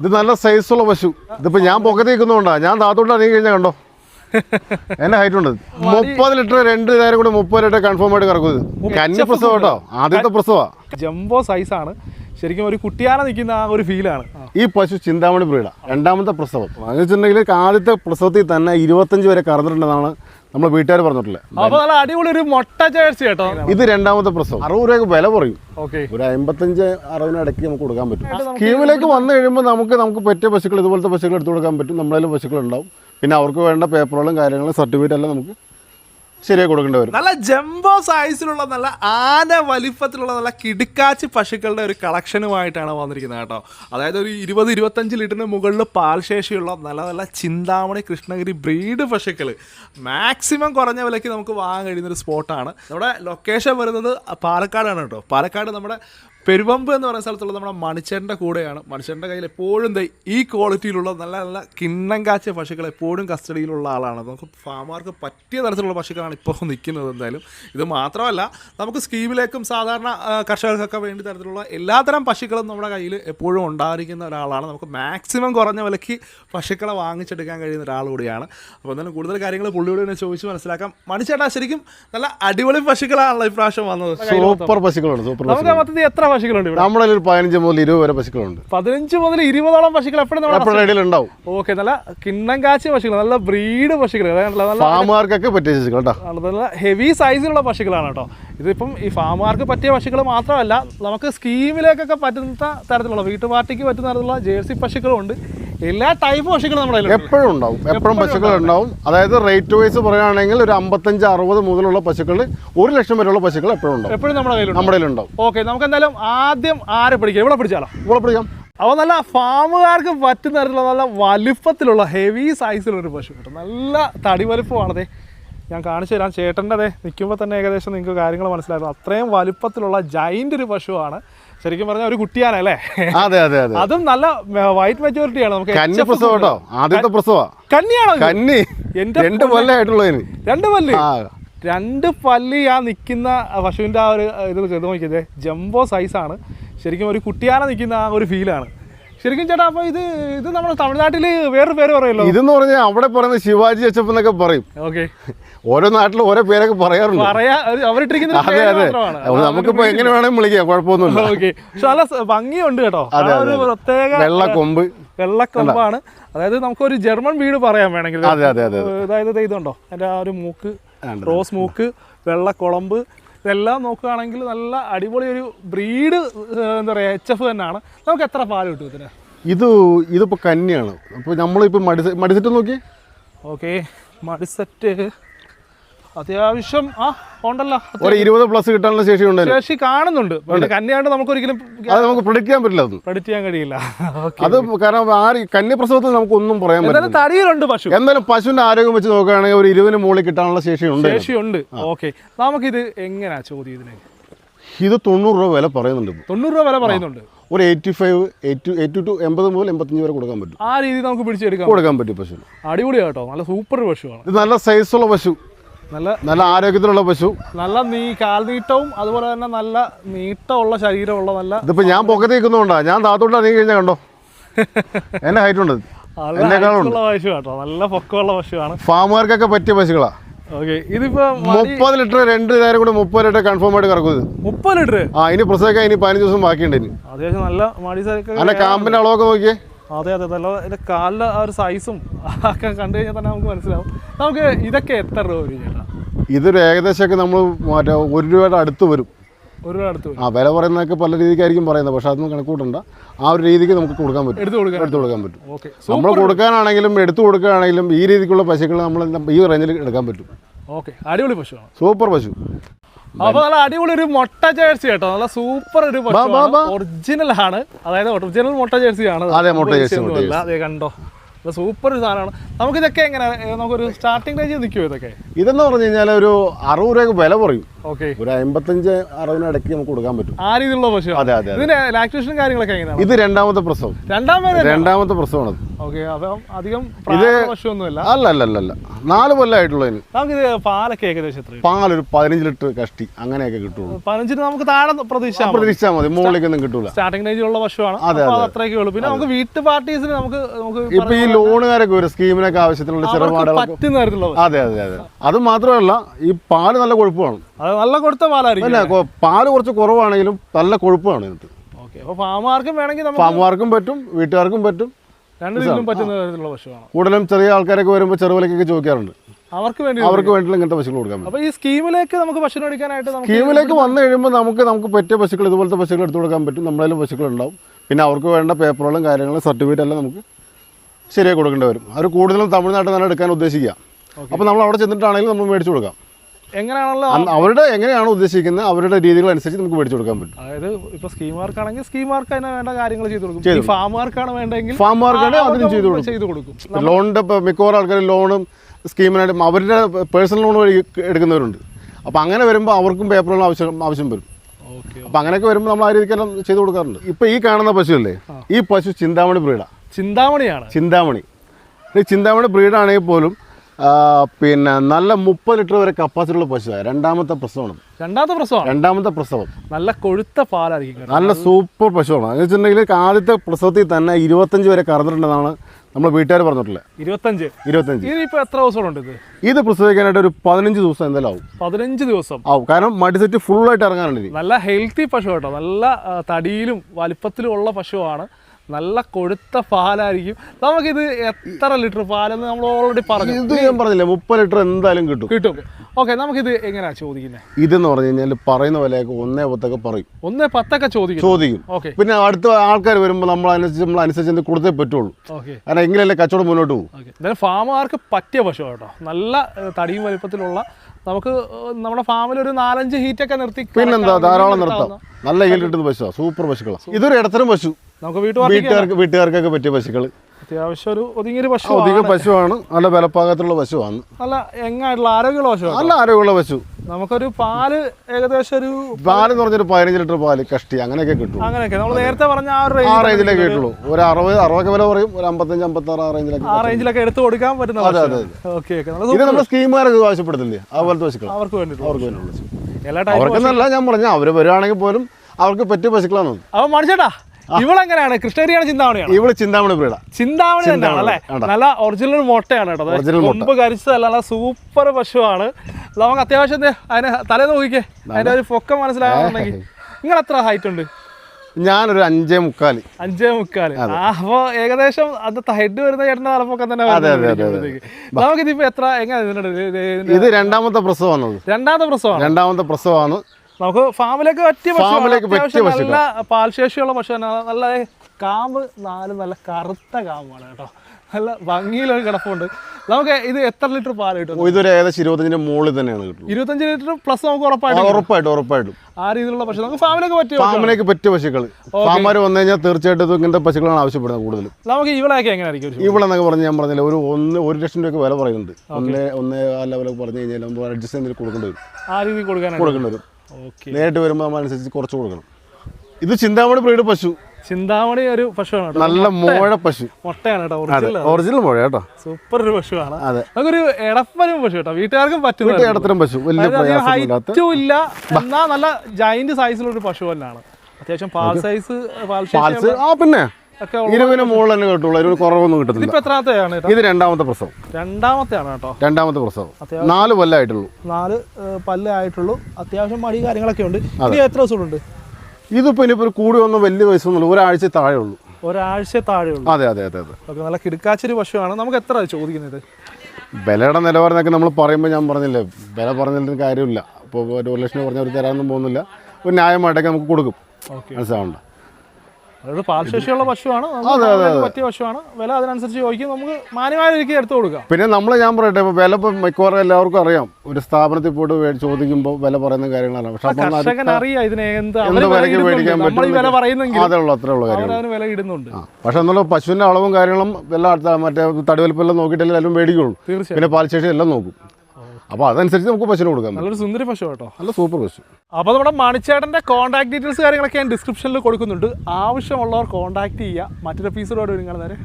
ഇത് നല്ല സൈസുള്ള പശു. ഇതിപ്പോ ഞാൻ പൊക്കത്ത് നിൽക്കുന്നതുകൊണ്ടാ. ഞാൻ താത്തോട്ട് ഇറങ്ങി കഴിഞ്ഞാൽ കണ്ടോ? എന്നെ ഹൈറ്റ് ഉണ്ട്. മുപ്പത് ലിറ്റർ രണ്ട് നേരം കൂടി മുപ്പത് ലിറ്റർ കൺഫേം ആയിട്ട് കറക്കും ഇത്. കന്നി പ്രസവം കേട്ടോ. ആദ്യത്തെ പ്രസവ. ജംബോ സൈസ് ആണ്. ശരിക്കും ഒരു കുട്ടിയാനെ നിൽക്കുന്ന ആ ഒരു ഫീലാണ് ഈ പശു ചിന്താമണി പ്രീഡ രണ്ടാമത്തെ പ്രസവം. എന്ന് വെച്ചിട്ടുണ്ടെങ്കിൽ ആദ്യത്തെ പ്രസവത്തിൽ തന്നെ ഇരുപത്തഞ്ച് വരെ കറന്നിട്ടുണ്ടെന്നാണ് നമ്മൾ വീട്ടുകാർ പറഞ്ഞിട്ടില്ല? അപ്പൊ നല്ല അടിപൊളി ഒരു മൊട്ട ചേർച്ച കേട്ടോ. ഇത് രണ്ടാമത്തെ പ്രസവം. അറുപത് രൂപയ്ക്ക് വില പറയും ഓക്കെ ഒരു അമ്പത്തഞ്ച് അറുപതിന് ഇടയ്ക്ക് നമുക്ക് കൊടുക്കാൻ പറ്റും. സ്കീമിലേക്ക് വന്നു കഴിയുമ്പോൾ നമുക്ക് നമുക്ക് പറ്റിയ പശുക്കൾ ഇതുപോലത്തെ പശുക്കൾ എടുത്തു കൊടുക്കാൻ പറ്റും. നമ്മളതിലും പശുക്കൾ ഉണ്ടാവും പിന്നെ അവർക്ക് വേണ്ട പേപ്പറുകളും കാര്യങ്ങളും സർട്ടിഫിക്കറ്റ് എല്ലാം നമുക്ക് ശരിയായി കൊടുക്കേണ്ടി വരും. നല്ല ജംബോ സൈസിലുള്ള നല്ല ആന വലിപ്പത്തിലുള്ള നല്ല കിടുക്കാച്ചി പശുക്കളുടെ ഒരു കളക്ഷനുമായിട്ടാണ് വന്നിരിക്കുന്നത് കേട്ടോ. അതായത് ഒരു ഇരുപത് ഇരുപത്തഞ്ച് ലിറ്ററിന് മുകളിൽ പാൽശേഷിയുള്ള നല്ല നല്ല ചിന്താമണി കൃഷ്ണഗിരി ബ്രീഡ് പശുക്കൾ മാക്സിമം കുറഞ്ഞ വിലയ്ക്ക് നമുക്ക് വാങ്ങാൻ കഴിയുന്ന ഒരു സ്പോട്ടാണ് നമ്മുടെ ലൊക്കേഷൻ വരുന്നത് പാലക്കാടാണ് കേട്ടോ. പാലക്കാട് നമ്മുടെ പെരുവമ്പ് എന്ന് പറയുന്ന സ്ഥലത്തുള്ള നമ്മുടെ മണിച്ചേട്ടന്റെ കൂടെയാണ്. മണിച്ചേട്ടന്റെ കയ്യിൽ എപ്പോഴും തൈ ഈ ക്വാളിറ്റിയിലുള്ള നല്ല നല്ല കിണ്ണം കാച്ച പശുക്കൾ എപ്പോഴും കസ്റ്റഡിയിലുള്ള ആളാണ്. നമുക്ക് ഫാമാർക്ക് പറ്റിയ തരത്തിലുള്ള പശുക്കളാണ് ഇപ്പോൾ നിൽക്കുന്നത് എന്തായാലും. ഇത് മാത്രമല്ല നമുക്ക് സ്കീമിലേക്കും സാധാരണ കർഷകർക്കൊക്കെ വേണ്ടി തരത്തിലുള്ള എല്ലാത്തരം പശുക്കളും നമ്മുടെ കയ്യിൽ എപ്പോഴും ഉണ്ടായിരിക്കുന്ന ഒരാളാണ്. നമുക്ക് മാക്സിമം കുറഞ്ഞ വിലയ്ക്ക് പശുക്കളെ വാങ്ങിച്ചെടുക്കാൻ കഴിയുന്ന ഒരാൾ കൂടിയാണ്. അപ്പോൾ എന്തായാലും കൂടുതൽ കാര്യങ്ങൾ പുള്ളിയോട് തന്നെ ചോദിച്ച് മനസ്സിലാക്കാം. മണിച്ചേട്ടാ ശരിക്കും നല്ല അടിപൊളി പശുക്കളാണല്ലോ ഇപ്രാവശ്യം വന്നത്. സൂപ്പർ പശുക്കളാണ് സൂപ്പർ നമുക്ക് മൊത്തത്തിൽ എത്ര പശുക്കളുണ്ട് ഇവിടെ? നമ്മുടെ ഒരു പതിനഞ്ച് മുതൽ ഇരുപത് വരെ പശുക്കളുണ്ട്. പതിനഞ്ച് മുതൽ ഇരുപതോളം പശുക്കൾ എപ്പോഴും ഇടയിൽ ഉണ്ടാവും ഓക്കെ നല്ല കിണ്ണം കാച്ചിയ പശുക്കൾ നല്ല ബ്രീഡ് പശുക്കൾ ഫാമുകാർക്കൊക്കെ പറ്റിയ പശുക്കൾ കേട്ടോ. നല്ല ഹെവി സൈസിലുള്ള പശുക്കളാണ് കേട്ടോ. ഇതിപ്പം ഈ ഫാമുകാർക്ക് പറ്റിയ പശുക്കൾ മാത്രമല്ല നമുക്ക് സ്കീമിലേക്കൊക്കെ പറ്റുന്ന തരത്തിലുള്ള വീട്ടുപാർട്ടിക്ക് പറ്റുന്ന തരത്തിലുള്ള ജേഴ്സി പശുക്കളും ഉണ്ട് എല്ലാ ടൈപ്പ് പശുക്കളും നമ്മുടെ എപ്പോഴും ഉണ്ടാവും. എപ്പോഴും പശുക്കൾ ഉണ്ടാവും. അതായത് റേറ്റ് വൈസ് പറയുകയാണെങ്കിൽ ഒരു അമ്പത്തഞ്ച് അറുപത് മുതലുള്ള പശുക്കൾ ഒരു ലക്ഷം വരെയുള്ള പശുക്കൾ എപ്പോഴും ഉണ്ടാവും. എപ്പോഴും നമ്മുടെ കയ്യിൽ നമ്മുടെ ഉണ്ടാവും ഓക്കെ നമുക്ക് എന്തായാലും ആദ്യം ആരെ പിടിക്കാം? ഇവിടെ പിടിച്ചാലോ? ഇവിടെ പിടിക്കാം. അപ്പോൾ നല്ല ഫാമുകാർക്ക് പറ്റുന്ന തരത്തിലുള്ള നല്ല വലിപ്പത്തിലുള്ള ഹെവി സൈസിലുള്ള ഒരു പശു കേട്ടോ. നല്ല തടി വലിപ്പമാണതേ. ഞാൻ കാണിച്ചു തരാം. ചേട്ടന്റെ അതെ നിൽക്കുമ്പോൾ തന്നെ ഏകദേശം നിങ്ങൾക്ക് കാര്യങ്ങൾ മനസ്സിലായിരുന്നു അത്രയും വലുപ്പത്തിലുള്ള ജൈന്റ് ഒരു പശുവാണ്. ശരിക്കും പറഞ്ഞാൽ ഒരു കുട്ടിയാനല്ലേ അതെ അതെ അതെ. അതും നല്ല വൈറ്റ് മെജോറിറ്റി ആണ്. നമുക്ക് കന്നി പ്രസവം കേട്ടോ? ആദ്യത്തെ പ്രസവ. കന്നിയാണോ കന്നി. എന്റെ രണ്ട് കൊല്ലമായിട്ടുള്ളതിന് രണ്ട് പല്ല്? രണ്ട് പല്ല് ആ നിൽക്കുന്ന പശുവിന്റെ ആ ഒരു ഇത് നോക്കിയത് ജംബോ സൈസാണ് ശരിക്കും ഒരു കുട്ടിയാന നിൽക്കുന്ന ആ ഒരു ഫീലാണ് ശരിക്കും ചേട്ടാ അപ്പൊ ഇത് ഇത് നമ്മുടെ തമിഴ്നാട്ടിൽ വേറൊരു പേര് പറയുമല്ലോ ഇതെന്ന് പറഞ്ഞാൽ അവിടെ പറയുന്നത് ശിവാജി അച്ചപ്പ് എന്നൊക്കെ പറയും. ഓക്കെ. ഓരോ നാട്ടിലും ഓരോ പേരൊക്കെ പറയാറുണ്ട്. പറയാ അത് അവരിട്ടിരിക്കുന്ന അതെ നമുക്കിപ്പോ എങ്ങനെ വേണമെങ്കിലും വിളിക്കാം കുഴപ്പമൊന്നുമില്ല. ഓക്കെ. പക്ഷെ നല്ല ഭംഗിയുണ്ട് കേട്ടോ. ഒരു പ്രത്യേക വെള്ളക്കൊമ്പ്. വെള്ളക്കൊമ്പാണ്. അതായത് നമുക്കൊരു ജർമ്മൻ വീട് പറയാൻ വേണമെങ്കിൽ. അതെ, അതെ, അതെ, അതായത് ഇതുണ്ടോ? എന്റെ ആ ഒരു മൂക്ക് റോസ് മൂക്ക് വെള്ളക്കുളമ്പ് ഇതെല്ലാം നോക്കുകയാണെങ്കിൽ നല്ല അടിപൊളി ഒരു ബ്രീഡ് എന്താ പറയുക എച്ച് എഫ് തന്നെയാണ്. നമുക്ക് എത്ര പാൽ കിട്ടും ഇതിന്? ഇത് ഇതിപ്പോൾ കന്നിയാണ്. അപ്പോൾ നമ്മളിപ്പോൾ മടിസെ മടിസെറ്റ് നോക്കി ഓക്കെ മടിസെറ്റ് അത്യാവശ്യം ആ ഉണ്ടല്ലോ. ഒരു ഇരുപത് പ്ലസ് കിട്ടാനുള്ള ശേഷി ഉണ്ട്. ശേഷി കാണുന്നുണ്ട് കന്യാണ്ട് നമുക്കൊരിക്കലും അത് നമുക്ക് പ്രൊഡിക്റ്റ് ചെയ്യാൻ പറ്റില്ല അത്. പ്രഡിക്റ്റ് ചെയ്യാൻ കഴിയില്ല. അത് കാരണം ആ കന്യപ്രസവത്തിൽ പ്രസവത്തിൽ നമുക്ക് ഒന്നും പറയാൻ പറ്റില്ല. തടിയിലുണ്ട് പശു. എന്തായാലും പശുവിന്റെ ആരോഗ്യം വെച്ച് നോക്കുകയാണെങ്കിൽ ഒരു ഇരുപതിന് മുകളിൽ കിട്ടാനുള്ള ശേഷി ഉണ്ട് ശേഷി ശേഷിയുണ്ട് ഓക്കെ നമുക്കിത് എങ്ങനെയാ ചോദ്യം ഇതിന് ഇത് തൊണ്ണൂറ് രൂപ വില പറയുന്നുണ്ട് തൊണ്ണൂറ് രൂപ വില പറയുന്നുണ്ട്. ഒരു eighty five eighty eighty two എൺപത് മുതൽ എൺപത്തഞ്ച് വരെ കൊടുക്കാൻ പറ്റും. ആ രീതി നമുക്ക് പിടിച്ചെടുക്കാം. കൊടുക്കാൻ പറ്റും പശു അടിപൊളിയാട്ടോ. നല്ല സൂപ്പർ പശുവാണ്. ഇത് നല്ല സൈസുള്ള പശു. നല്ല നല്ല ആരോഗ്യത്തിലുള്ള പശു. നല്ല നീ കാൽ നീട്ടവും അതുപോലെ തന്നെ നല്ല നീട്ടമുള്ള ശരീരമുള്ള നല്ല ഇതിപ്പോ ഞാൻ പൊക്കത്ത് നിൽക്കുന്നതുകൊണ്ടാ. ഞാൻ താത്തോട്ട് ഇറങ്ങി കഴിഞ്ഞാൽ കണ്ടോ? എന്നെ ഹൈറ്റ് ഉണ്ട്. നല്ല എന്നെക്കാളും height ഉള്ള പശു കേട്ടോ. നല്ല പൊക്കമുള്ള പശുവാണ്. ഫാമുകാർക്കൊക്കെ പറ്റിയ പശുക്കളാ. മുപ്പത് ലിറ്റർ രണ്ട് നേരം കൂടി മുപ്പത് ലിറ്റർ കൺഫേം ആയിട്ട് കറക്കുന്നത് മുപ്പത് ലിറ്റർ? ആ ഇനി പ്രസവിക്കാൻ ഇനി പതിനഞ്ച് ദിവസം ബാക്കിയുണ്ട് ഇനി. അത്യാവശ്യം നല്ല മടിസൊക്കെ അല്ല കാമ്പിന്റെ അളവൊക്കെ നോക്കിയേ. അതെ അതെ നല്ല എന്റെ കാലിലെ ആ ഒരു സൈസും ഒക്കെ കണ്ടു കഴിഞ്ഞാൽ തന്നെ നമുക്ക് മനസ്സിലാവും. നമുക്ക് ഇതൊക്കെ എത്ര രൂപ വരും ചേട്ടാ? ഇതൊരു ഏകദേശമൊക്കെ നമ്മൾ മറ്റേ ഒരു രൂപയുടെ അടുത്ത് വരും. ഒരു രൂപ അടുത്ത് വരും. ആ വില പറയുന്നതൊക്കെ പല രീതിക്കായിരിക്കും പറയുന്നത്. പക്ഷെ അതൊന്നും കണക്കൂട്ടണ്ട. ആ ഒരു രീതിക്ക് നമുക്ക് കൊടുക്കാൻ പറ്റും. എടുത്തു കൊടുക്കാൻ എടുത്തു കൊടുക്കാൻ പറ്റും. ഓക്കെ. നമ്മൾ കൊടുക്കാനാണെങ്കിലും എടുത്തു കൊടുക്കുകയാണെങ്കിലും ഈ രീതിക്കുള്ള പശുക്കൾ നമ്മൾ ഈ റേഞ്ചിൽ എടുക്കാൻ പറ്റും. ഓക്കെ. അടിപൊളി പശുവാണ്. സൂപ്പർ പശു. അപ്പൊ നല്ല അടിപൊളി ഒരു മൊട്ട ജേഴ്സി കേട്ടോ. നല്ല സൂപ്പർ ഒരു. ഒറിജിനൽ ആണ്. അതായത് ഒറിജിനൽ മൊട്ട ജേഴ്സി ആണ്. അതെ, മുട്ട ജേഴ്സി അതെ കണ്ടോ. സൂപ്പർ ഒരു സാധനമാണ്. നമുക്ക് ഇതൊക്കെ എങ്ങനെ? ഏ, നമുക്കൊരു സ്റ്റാർട്ടിംഗ് റേഞ്ച് നിൽക്കുമോ ഇതൊക്കെ? ഇതെന്ന് പറഞ്ഞു കഴിഞ്ഞാൽ ഒരു അറുപത് രൂപയ്ക്ക് വില പറയും. ഓക്കെ ഒരു അമ്പത്തഞ്ച് അറുപതിന് ഇടയ്ക്ക് നമുക്ക് കൊടുക്കാൻ പറ്റും. ആ രീതിയിലുള്ള പശു അതെ അതെ ഇതിന്റെ കാര്യങ്ങളൊക്കെ എങ്ങനെയാണ്? ഇത് രണ്ടാമത്തെ പ്രസവം. രണ്ടാം പേര് രണ്ടാമത്തെ പ്രസവമാണ് ഓക്കെ അപ്പം അധികം പശുവൊന്നുമല്ല അല്ല അല്ല അല്ല അല്ല. നാല് കൊല്ലമായിട്ടുള്ളൂ അതിന്. നമുക്കിത് പാലൊക്കെ ഏകദേശം എത്ര പാലൊരു പതിനഞ്ച് ലിറ്റർ കഷ്ടി അങ്ങനെയൊക്കെ കിട്ടുള്ളൂ. പതിനഞ്ചിന് നമുക്ക് താഴെ പ്രതീക്ഷ പ്രതീക്ഷിച്ചാൽ മതി. മുകളിലേക്കൊന്നും കിട്ടൂല. സ്റ്റാർട്ടിംഗ് റേഞ്ചിലുള്ള പശുവാണ് അതെ, അപ്പോൾ അത്. അത്രയൊക്കെ ഉള്ളൂ. പിന്നെ നമുക്ക് വീട്ടു പാർട്ടീസിന് നമുക്ക് നമുക്ക് ഇപ്പൊ ഈ ലോണുകാരൊക്കെ ഒരു സ്കീമിനൊക്കെ ആവശ്യത്തിനുള്ള ചെറുപാടുകൾ ചെറുപാടുകളൊക്കെ. പറ്റുന്ന തരത്തിലുള്ള അതെ അതെ അതെ. അത് മാത്രമല്ല ഈ പാൽ നല്ല കൊഴുപ്പാണ്. അത് നല്ല കൊടുത്ത പാലായിരിക്കും പാൽ കുറച്ച് കുറവാണെങ്കിലും നല്ല കൊഴുപ്പാണ് ഇതിനകത്ത്. ഓക്കെ അപ്പോൾ ഫാമാർക്കും വേണമെങ്കിൽ ഫാമുകാർക്കും പറ്റും വീട്ടുകാർക്കും പറ്റും. രണ്ട് രീതിയിലും പറ്റുന്ന തരത്തിലുള്ള പശുവാണ്. കൂടുതലും ചെറിയ ആൾക്കാരൊക്കെ വരുമ്പോൾ ചെറുവിലക്കൊക്കെ ചോദിക്കാറുണ്ട്. അവർക്ക് വേണ്ടി അവർക്ക് വേണ്ടിയുള്ള ഇങ്ങനത്തെ പശുക്കൾ കൊടുക്കാൻ അപ്പോൾ ഈ സ്കീമിലേക്ക് നമുക്ക് പശു എടുക്കാനായിട്ട് സ്കീമിലേക്ക് വന്നു കഴിയുമ്പോൾ നമുക്ക് നമുക്ക് പറ്റിയ പശുക്കൾ ഇതുപോലത്തെ പശുക്കൾ എടുത്തു കൊടുക്കാൻ പറ്റും. നമ്മളതിലും പശുക്കൾ ഉണ്ടാവും. പിന്നെ അവർക്ക് വേണ്ട പേപ്പറുകളും കാര്യങ്ങളും സർട്ടിഫിക്കറ്റ് എല്ലാം നമുക്ക് ശരിയായി കൊടുക്കേണ്ടി വരും. അവർ കൂടുതലും തമിഴ്നാട്ടിൽ നിന്നാണ് എടുക്കാൻ ഉദ്ദേശിക്കുക. അപ്പോൾ നമ്മൾ അവിടെ ചെന്നിട്ടാണെങ്കിലും നമ്മൾ മേടിച്ചു കൊടുക്കാം. എങ്ങനെയാണല്ലോ അവരുടെ എങ്ങനെയാണോ ഉദ്ദേശിക്കുന്നത് അവരുടെ രീതികൾ അനുസരിച്ച് നമുക്ക് മേടിച്ചു കൊടുക്കാൻ പറ്റും. അതായത് ഇപ്പൊ സ്കീമാർക്കാണെങ്കിൽ സ്കീമാർക്ക് അതിന് വേണ്ട കാര്യങ്ങൾ ചെയ്തു കൊടുക്കും. ഫാമാർക്കാണ് വേണ്ടെങ്കിൽ ഫാമാർക്കാണ് അതിന് ചെയ്തു കൊടുക്കും. ചെയ്തു കൊടുക്കും. ഇപ്പോൾ മിക്കവാറും ആൾക്കാർ ലോണും സ്കീമിനായിട്ടും അവരുടെ പേഴ്സണൽ ലോൺ വഴി എടുക്കുന്നവരുണ്ട്. അപ്പോൾ അങ്ങനെ വരുമ്പോൾ അവർക്കും പേപ്പറുകൾ ആവശ്യം ആവശ്യം വരും. അപ്പൊ അങ്ങനെയൊക്കെ വരുമ്പോൾ നമ്മൾ ആ രീതിക്കെല്ലാം ചെയ്തു കൊടുക്കാറുണ്ട്. ഇപ്പൊ ഈ കാണുന്ന പശുവല്ലേ ഈ പശു ചിന്താമണി ബ്രീഡാണ് ചിന്താമണിയാണ്. ചിന്താമണി. ചിന്താമണി ബ്രീഡാണെങ്കിൽ പോലും പിന്നെ നല്ല മുപ്പത് ലിറ്റർ വരെ കപ്പാസിറ്റി ഉള്ള പശുവാണ് രണ്ടാമത്തെ പ്രസവമാണ്. രണ്ടാമത്തെ പ്രസവം? രണ്ടാമത്തെ പ്രസവം. നല്ല കൊഴുത്ത പാലായിരിക്കും. നല്ല സൂപ്പർ പശുവാണ്. എന്ന് വെച്ചിട്ടുണ്ടെങ്കിൽ ആദ്യത്തെ പ്രസവത്തിൽ തന്നെ ഇരുപത്തഞ്ച് വരെ കറന്നിട്ടുണ്ടെന്നാണ് നമ്മൾ വീട്ടുകാർ പറഞ്ഞിട്ടുള്ളത്. ഇരുപത്തഞ്ച്? ഇരുപത്തഞ്ച്. ഇതിപ്പോ എത്ര ദിവസമുണ്ട് ഇത്? ഇത് പ്രസവിക്കാനായിട്ട് ഒരു പതിനഞ്ച് ദിവസം എന്തായാലും ആവും. പതിനഞ്ച് ദിവസം. ആവും. കാരണം മടിസെറ്റ് ആയിട്ട് ഇറങ്ങാനുണ്ട് നല്ല ഹെൽത്തി പശു കേട്ടോ. നല്ല തടിയിലും വലിപ്പത്തിലും ഉള്ള പശുവാണ്. നല്ല കൊഴുത്ത പാലായിരിക്കും. നമുക്കിത് എത്ര ലിറ്റർ പാലെന്ന് നമ്മൾ ഓൾറെഡി പറഞ്ഞു. ഇത് ഞാൻ പറഞ്ഞില്ല മുപ്പത് ലിറ്റർ എന്തായാലും കിട്ടും. കിട്ടും. ഓക്കെ നമുക്കിത് എങ്ങനെയാ ചോദിക്കുന്നത് ഇതെന്ന് പറഞ്ഞു കഴിഞ്ഞാൽ പറയുന്ന പോലെ ഒന്നേ പത്തൊക്കെ പറയും. ഒന്നേ പത്തൊക്കെ ചോദിക്കും ചോദിക്കും. ഓക്കെ പിന്നെ അടുത്ത ആൾക്കാർ വരുമ്പോൾ നമ്മൾ അനുസരിച്ച് നമ്മൾ അനുസരിച്ച് കൊടുത്തേ പറ്റുള്ളൂ. കാരണം എങ്കിലല്ലേ കച്ചവടം മുന്നോട്ട് പോകും. എന്തായാലും ഫാമുകാർക്ക് പറ്റിയ പശു കേട്ടോ. നല്ല തടിയും വലിപ്പത്തിലുള്ള നമുക്ക് നമ്മുടെ ഫാമിൽ ഒരു നാലഞ്ച് ഹീറ്റൊക്കെ നിർത്തി പിന്നെന്താ? ധാരാളം നിർത്താം. നല്ല ഹീറ്റ് കിട്ടുന്ന പശുവാണ് സൂപ്പർ പശുക്കളാണ് ഇതൊരു ഇടത്തരം പശു. നമുക്ക് വീട്ടുകാർക്ക് വീട്ടുകാർക്കൊക്കെ പറ്റിയ പശുക്കൾ അത്യാവശ്യം ഒരു ഒതുങ്ങിയൊരു പശു അധികം പശുവാണ്. നല്ല വിലപ്പാകത്തുള്ള പശുവാണ്. നല്ല എങ്ങായിട്ടുള്ള ആരോഗ്യമുള്ള പശു നല്ല ആരോഗ്യമുള്ള പശു. നമുക്കൊരു പാൽ ഏകദേശം ഒരു പാൽ എന്ന് പറഞ്ഞൊരു പതിനഞ്ച് ലിറ്റർ പാൽ കഷ്ടി അങ്ങനെയൊക്കെ കിട്ടും. അങ്ങനെയൊക്കെ. നമ്മൾ നേരത്തെ പറഞ്ഞ ആ ഒരു റേഞ്ചിലൊക്കെ കിട്ടുള്ളൂ. ഒരു അറുപത് അറുപതൊക്കെ വില പറയും. ഒരു അമ്പത്തഞ്ച് അമ്പത്താറ് ആ റേഞ്ചിലൊക്കെ ആ റേഞ്ചിലൊക്കെ എടുത്തു കൊടുക്കാൻ പറ്റുന്ന അതെ. അതെ, ഓക്കെ ഇത് നമ്മുടെ സ്കീമുകാരൊക്കെ ആവശ്യപ്പെടുത്തില്ലേ? അതുപോലത്തെ പശുക്കൾ അവർക്ക് വേണ്ടിയിട്ടുള്ള അവർക്ക് വേണ്ടിയുള്ള എല്ലാ അവർക്കെന്നല്ല ഞാൻ പറഞ്ഞ. അവർ വരുവാണെങ്കിൽ പോലും അവർക്ക് പറ്റിയ പശുക്കളാണ്. അപ്പൊ മണിച്ചേട്ടാ ഇവളെങ്ങനെയാണ്? കൃഷ്ണഗിരിയാണ് ചിന്താമണിയാണ്? ഇവൾ ചിന്താമണി ബ്രീഡാ ചിന്താമണി തന്നെയാണ് അല്ലേ? നല്ല ഒറിജിനൽ മുട്ടയാണ് കേട്ടോ. മുമ്പ് കരിച്ചതല്ല നല്ല സൂപ്പർ പശുവാണ്. നമുക്ക് അത്യാവശ്യം അതിനെ തലേ നോക്കിക്കേ. അതിന്റെ ഒരു പൊക്കം മനസ്സിലാകുന്നുണ്ടെങ്കിൽ നിങ്ങൾ എത്ര ഹൈറ്റ് ഉണ്ട്? ഞാനൊരു അഞ്ചേ മുക്കാൽ. അഞ്ചേ മുക്കാൽ. അപ്പൊ ഏകദേശം അത് ഹെഡ് വരുന്ന ചേട്ടന്റെ തലപ്പൊക്കം തന്നെ. നമുക്കിതിപ്പോ എത്ര എങ്ങനെ ഇത് രണ്ടാമത്തെ പ്രസവമാണ് രണ്ടാമത്തെ പ്രസവമാണ്. രണ്ടാമത്തെ പ്രസവമാണ്. നമുക്ക് ഫാമിലേക്ക് പറ്റിയ. ഫാമിലേക്ക് പറ്റിയ നല്ല പാൽശേഷിയുള്ള പശു തന്നെ നല്ല കാമ്പ് നാല് നല്ല കറുത്ത കാമ്പാണ് കേട്ടോ. നല്ല ഭംഗിയിലൊരു കിടപ്പുണ്ട്. നമുക്ക് ഇത് എത്ര ലിറ്റർ പാൽ കിട്ടും? ഇതൊരു ഏകദേശം ഇരുപത്തഞ്ചിന്റെ മുകളിൽ തന്നെയാണ് കിട്ടുന്നത്. ഇരുപത്തഞ്ച് ലിറ്റർ പ്ലസ് നമുക്ക് ഉറപ്പായിട്ടും ഉറപ്പായിട്ട്. ഉറപ്പായിട്ടും. ആ രീതിയിലുള്ള പശു നമുക്ക് ഫാമിലേക്ക് പറ്റിയ. ഫാമിലേക്ക് പറ്റിയ പശുക്കൾ. ഫാമാർ വന്നു കഴിഞ്ഞാൽ തീർച്ചയായിട്ടും ഇങ്ങനത്തെ പശുക്കളാണ് ആവശ്യപ്പെടുന്നത് കൂടുതൽ നമുക്ക് ഇവളൊക്കെ എങ്ങനെ ആയിരിക്കും ഒരു ഇവിടെ എന്നൊക്കെ പറഞ്ഞ് ഞാൻ പറഞ്ഞില്ല ഒരു ഒന്ന് ഒരു ലക്ഷം രൂപയ്ക്ക് വില പറയുന്നുണ്ട്. ഒന്നേ ഒന്നേ ആ ലെവലൊക്കെ പറഞ്ഞു കഴിഞ്ഞാൽ അഡ്ജസ്റ്റ് ചെയ്ത് കൊടുക്കേണ്ടി വരും. ആ രീതിയിൽ കൊടുക്കാൻ കൊടുക്കേണ്ടി വരും. നേരിട്ട് വരുമ്പോൾ നമ്മൾ അനുസരിച്ച് കുറച്ച് കൊടുക്കണം. ഇത് ചിന്താമണി ബ്രീഡ് പശു. ചിന്താമണി ഒരു പശുവാണ് നല്ല മോഴ പശു. മുട്ടയാണ് കേട്ടോ ഒറിജിനൽ മോഴ കേട്ടോ. സൂപ്പർ ഒരു പശുവാണ്. അതെ. നമുക്കൊരു ഇടപ്പനും പശു കേട്ടോ. വീട്ടുകാർക്കും പറ്റും ഇടത്തരം പശു. വലിയ പ്രയാസമില്ലാത്ത. ഇല്ല എന്നാ നല്ല ജൈന്റ് സൈസിലുള്ള ഒരു പശു തന്നെയാണ്. അത്യാവശ്യം പാൽ സൈസ് പാൽ ആ പിന്നെ. ഇരുവിന് മുകളിൽ തന്നെ കിട്ടുള്ളൂ. അതിന് കുറവൊന്നും കിട്ടുന്നില്ല. എത്രാമത്തെയാണ് ഇത് രണ്ടാമത്തെ പ്രസവം. രണ്ടാമത്തെയാണ് കേട്ടോ. രണ്ടാമത്തെ പ്രസവം. നാല് പല്ലായിട്ടുള്ളൂ നാല് പല്ലായിട്ടുള്ളൂ ആയിട്ടുള്ളൂ. അത്യാവശ്യം മടി കാര്യങ്ങളൊക്കെ ഉണ്ട്. ഇനി എത്ര ദിവസമുണ്ട് ഇതിപ്പോ ഇനിയിപ്പോ ഒരു കൂടി വന്ന വലിയ വയസ്സൊന്നുമില്ല ഒരാഴ്ച താഴെ ഉള്ളൂ. ഒരാഴ്ച താഴെ ഉള്ളൂ. അതെ അതെ അതെ അതെ. ഓക്കെ നല്ല കിടക്കാച്ചൊരു പശുവാണ്. നമുക്ക് എത്ര ചോദിക്കുന്നത്? വിലയുടെ നിലവാരമൊക്കെ നമ്മൾ പറയുമ്പോൾ ഞാൻ പറഞ്ഞില്ലേ വില പറഞ്ഞതിന് കാര്യമില്ല. അപ്പോൾ ഒരു ഒരു ലക്ഷം പറഞ്ഞ ഒരു തരാനൊന്നും പോകുന്നില്ല. ഒരു ന്യായമായിട്ടൊക്കെ നമുക്ക് കൊടുക്കും. മനസ്സിലാവണ്ട അതായത് പാൽശേഷിയുള്ള പശുവാണ്. പറ്റിയ പശുവാണ്. വില അതിനനുസരിച്ച് ചോദിക്കും. നമുക്ക് മാന്യമായ രീതിക്ക് എടുത്തു കൊടുക്കാം. പിന്നെ നമ്മൾ ഞാൻ പറയട്ടെ ഇപ്പോൾ വില ഇപ്പൊ മിക്കവാറും എല്ലാവർക്കും അറിയാം. ഒരു സ്ഥാപനത്തിൽ പോയിട്ട് ചോദിക്കുമ്പോൾ വില പറയുന്ന കാര്യങ്ങളാണ്. പക്ഷെ കർഷകൻ അറിയാം ഇതിനെ. എന്ത് വിലയ്ക്ക് മേടിക്കാൻ പറ്റും അതേ ഉള്ളൂ അത്രേ ഉള്ള കാര്യം വില ഇടുന്നുണ്ട്. പക്ഷെ എന്നുള്ള പശുവിന്റെ അളവും കാര്യങ്ങളും എല്ലാം മറ്റേ തടിവലിപ്പെല്ലാം നോക്കിയിട്ടല്ലേ എല്ലാം മേടിക്കുള്ളൂ. പിന്നെ പാൽശേഷി എല്ലാം നോക്കും. അപ്പോൾ അതനുസരിച്ച് നമുക്ക് പശുവിന് കൊടുക്കാം നല്ലൊരു സുന്ദരി പശു കേട്ടോ നല്ല സൂപ്പർ പശു. അപ്പോൾ നമ്മുടെ മണിച്ചേട്ടന്റെ കോൺടാക്ട് ഡീറ്റെയിൽസ് കാര്യങ്ങളൊക്കെ ഞാൻ ഡിസ്ക്രിപ്ഷനിൽ കൊടുക്കുന്നുണ്ട്. ആവശ്യമുള്ളവർ കോൺടാക്ട് ചെയ്യുക. മറ്റൊരു എപ്പിസോഡോട് നിങ്ങൾ നേരെ